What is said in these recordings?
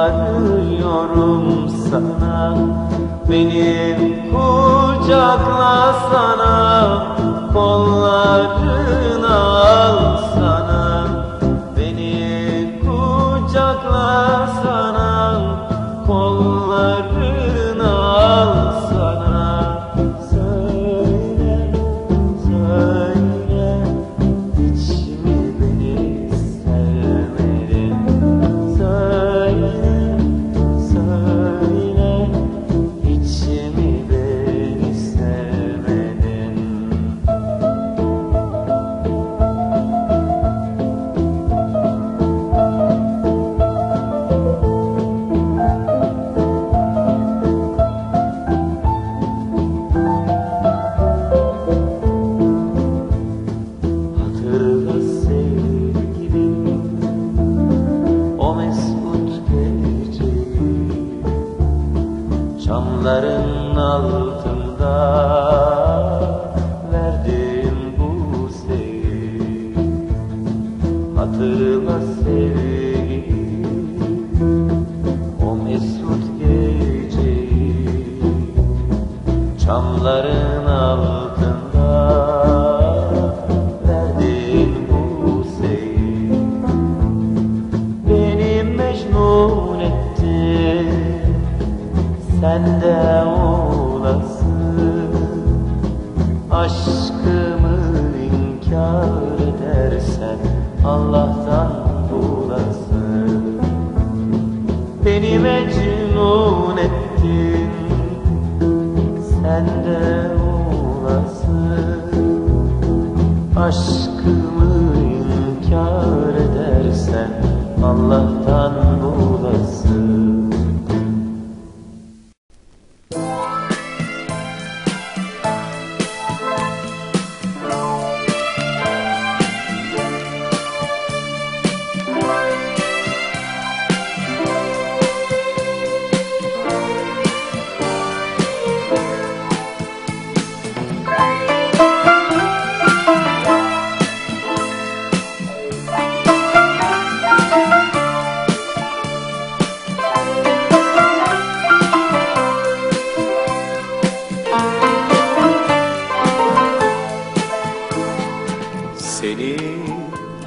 Yalvarıyorum sana. Beni kucakla sana Kollarına al Hatırla sevgilim O mesut geceyi Çamların altında verdin bu sevgi. Beni mecnun etti Sen de sen de olasın. Aşkımı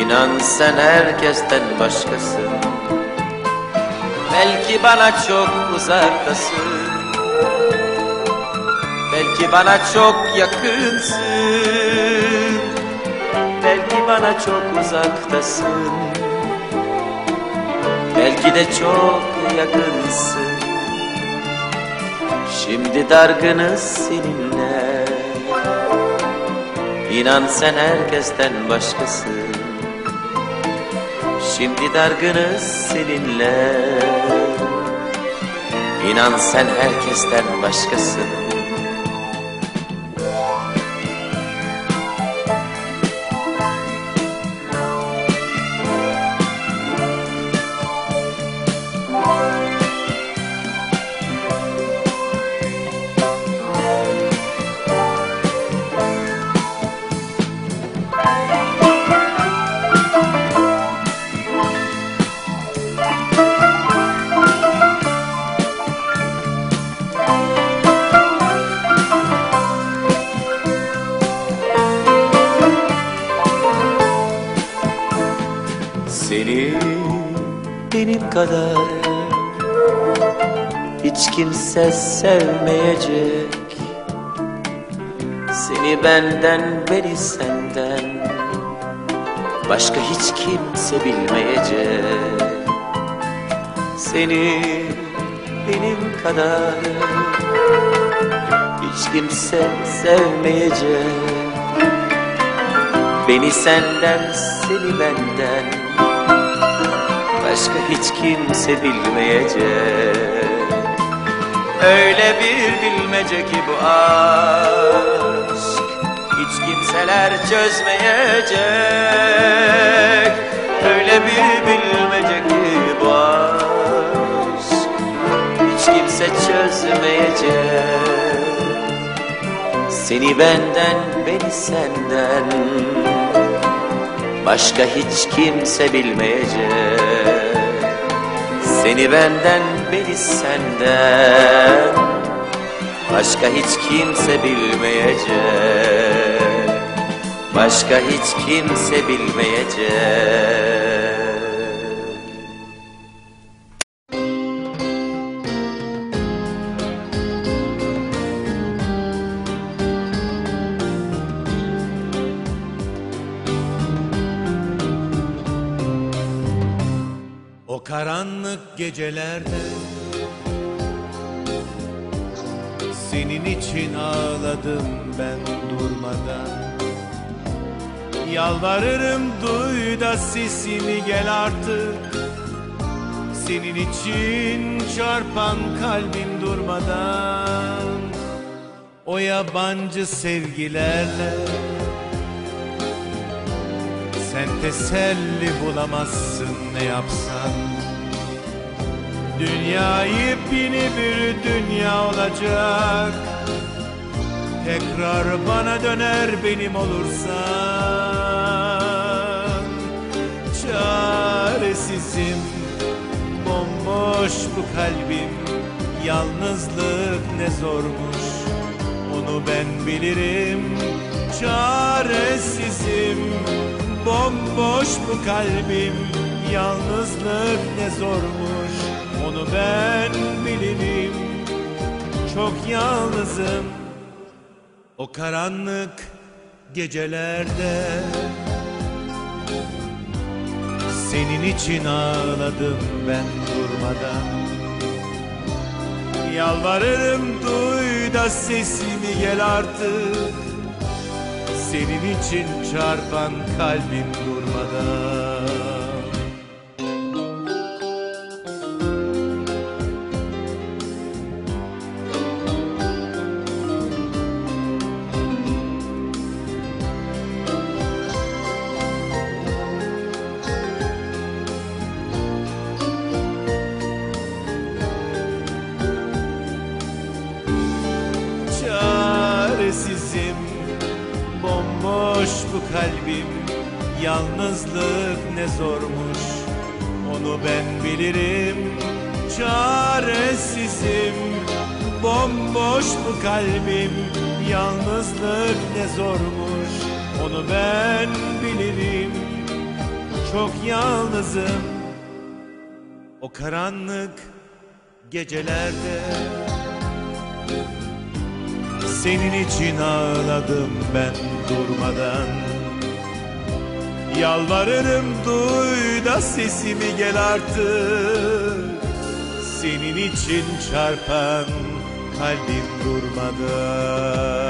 İnan sen herkesten başkasın. Belki bana çok uzaktasın. Belki bana çok yakınsın. Belki bana çok uzaktasın. Belki de çok yakınsın. Şimdi dargınız seninle. İnan sen herkesten başkasın Şimdi dargınız seninle. İnan sen herkesten başkasın Seni benim kadar. Hiç kimse sevmeyecek. Seni benden beni senden. Başka hiç kimse bilmeyecek. Seni benim kadar. Hiç kimse sevmeyecek. Beni senden, seni benden Başka hiç kimse bilmeyecek. Öyle bir bilmece ki bu aşk Hiç kimseler çözmeyecek. Öyle bir bilmece ki bu aşk Hiç kimse çözmeyecek. Seni benden, beni senden Başka hiç kimse bilmeyecek Seni benden, beni senden. Başka hiç kimse bilmeyecek. Başka hiç kimse bilmeyecek gecelerde. Senin için ağladım ben durmadan. Yalvarırım duy da sesimi gel artık. Senin için çarpan kalbim durmadan. O yabancı sevgilerle. Sen teselli bulamazsın ne yapsan Dünya yepyeni bir dünya olacak. Tekrar bana döner benim olursan. Çaresizim Bomboş bu kalbim. Yalnızlık ne zormuş Onu ben bilirim. Çaresizim Bomboş bu kalbim. Yalnızlık ne zormuş Çok yalnızım O karanlık gecelerde. Senin için ağladım ben durmadan. Yalvarırım duy da sesimi gel artık. Senin için çarpan kalbim durmadan kalbim. Yalnızlık ne zormuş Onu ben bilirim. Çaresizim Bomboş bu kalbim. Yalnızlık ne zormuş Onu ben bilirim. Çok yalnızım. O karanlık gecelerde senin için ağladım ben durmadan Yalvarırım duy da sesimi gel artık. Senin için çarpan kalbim durmadan